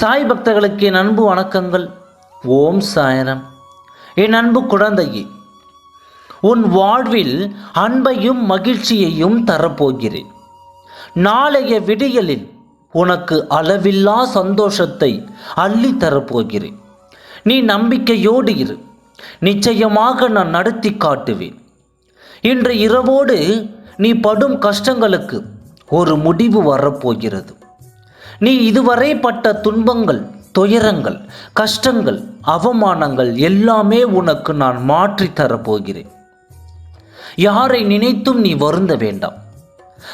சாய் பக்தர்களுக்கு என் அன்பு வணக்கங்கள். ஓம் சாயனம் என் அன்பு குழந்தையே உன் வாழ்வில் அன்பையும் மகிழ்ச்சியையும் தரப்போகிறேன். நாளைய விடியலில் உனக்கு அளவில்லா சந்தோஷத்தை அள்ளி தரப்போகிறேன். நீ நம்பிக்கையோடு இரு. நிச்சயமாக நான் நடத்தி காட்டுவேன். இன்று இரவோடு நீ படும் கஷ்டங்களுக்கு ஒரு முடிவு வரப்போகிறது. நீ இதுவரை பட்ட துன்பங்கள் துயரங்கள் கஷ்டங்கள் அவமானங்கள் எல்லாமே உனக்கு நான் மாற்றி தரப்போகிறேன். யாரை நினைத்தும் நீ வருந்த வேண்டாம்.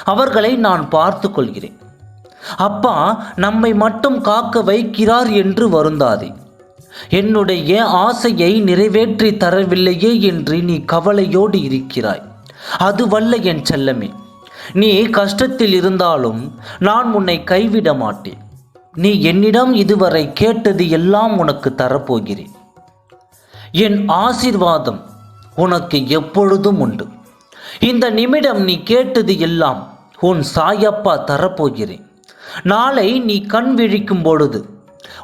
அவர்களை நான் பார்த்து கொள்கிறேன். அப்பா நம்மை மட்டும் காக்க வைக்கிறார் என்று வருந்தாதே. என்னுடைய ஆசையை நிறைவேற்றி தரவில்லையே என்று நீ கவலையோடு இருக்கிறாய். அதுவல்ல என் செல்லமே. நீ கஷ்டத்தில் இருந்தாலும் நான் உன்னை கைவிட மாட்டேன். நீ என்னிடம் இதுவரை கேட்டது எல்லாம் உனக்கு தரப்போகிறேன். என் ஆசீர்வாதம் உனக்கு எப்பொழுதும் உண்டு. இந்த நிமிடம் நீ கேட்டது எல்லாம் உன் சாயப்பா தரப்போகிறேன். நாளை நீ கண் விழிக்கும் பொழுது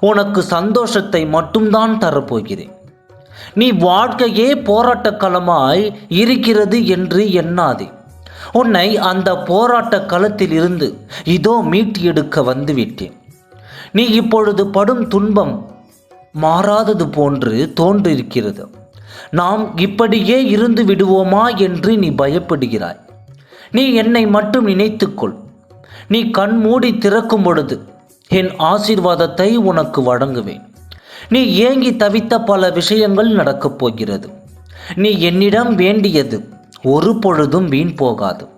உனக்கு சந்தோஷத்தை மட்டும்தான் தரப்போகிறேன். நீ வாழ்க்கையே போராட்டக்களமாய் இருக்கிறது என்று எண்ணாதே. உன்னை அந்த போராட்ட களத்தில் இருந்து இதோ மீட்டி எடுக்க வந்துவிட்டேன். நீ இப்பொழுது படும் துன்பம் மாறாதது போன்று தோன்றிருக்கிறது நாம் இப்படியே இருந்து விடுவோமா என்று நீ பயப்படுகிறாய். நீ என்னை மட்டும் நினைத்துக்கொள். நீ கண் மூடி திறக்கும் பொழுது என் ஆசீர்வாதத்தை உனக்கு வழங்குவேன். நீ ஏங்கி தவித்த பல விஷயங்கள் நடக்கப் போகிறது. நீ என்னிடம் வேண்டியது ஒரு பொழுதும் வீண் போகாது.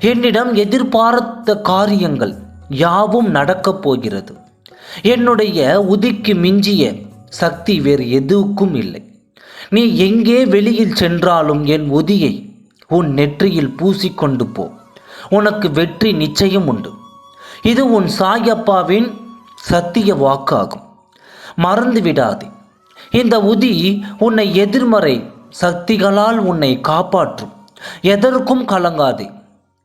என்னிடம் எதிர்பார்த்த காரியங்கள் யாவும் நடக்கப் போகிறது. என்னுடைய உதிக்கு மிஞ்சிய சக்தி வேறு எதுவுக்கும் இல்லை. நீ எங்கே வெளியில் சென்றாலும் என் உதியை உன் நெற்றியில் பூசிக்கொண்டு போ. உனக்கு வெற்றி நிச்சயம் உண்டு. இது உன் சாயப்பாவின் சத்திய வாக்காகும். மறந்து விடாது. இந்த உதி உன்னை எதிர்மறை சக்திகளால் உன்னை காப்பாற்றும். எதற்கும் கலங்காதே.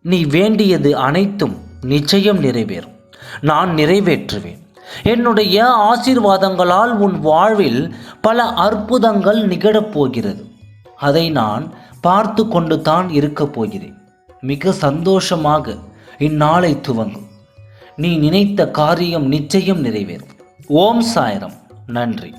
நீ வேண்டியது அனைத்தும் நிச்சயம் நிறைவேறும். நான் நிறைவேற்றுவேன். என்னுடைய ஆசீர்வாதங்களால் உன் வாழ்வில் பல அற்புதங்கள் நிகழப்போகிறது அதை நான் பார்த்து கொண்டு தான் இருக்கப் போகிறேன். மிக சந்தோஷமாக இந்நாளை துவங்கும். நீ நினைத்த காரியம் நிச்சயம் நிறைவேறும். ஓம் சாயரம். நன்றி.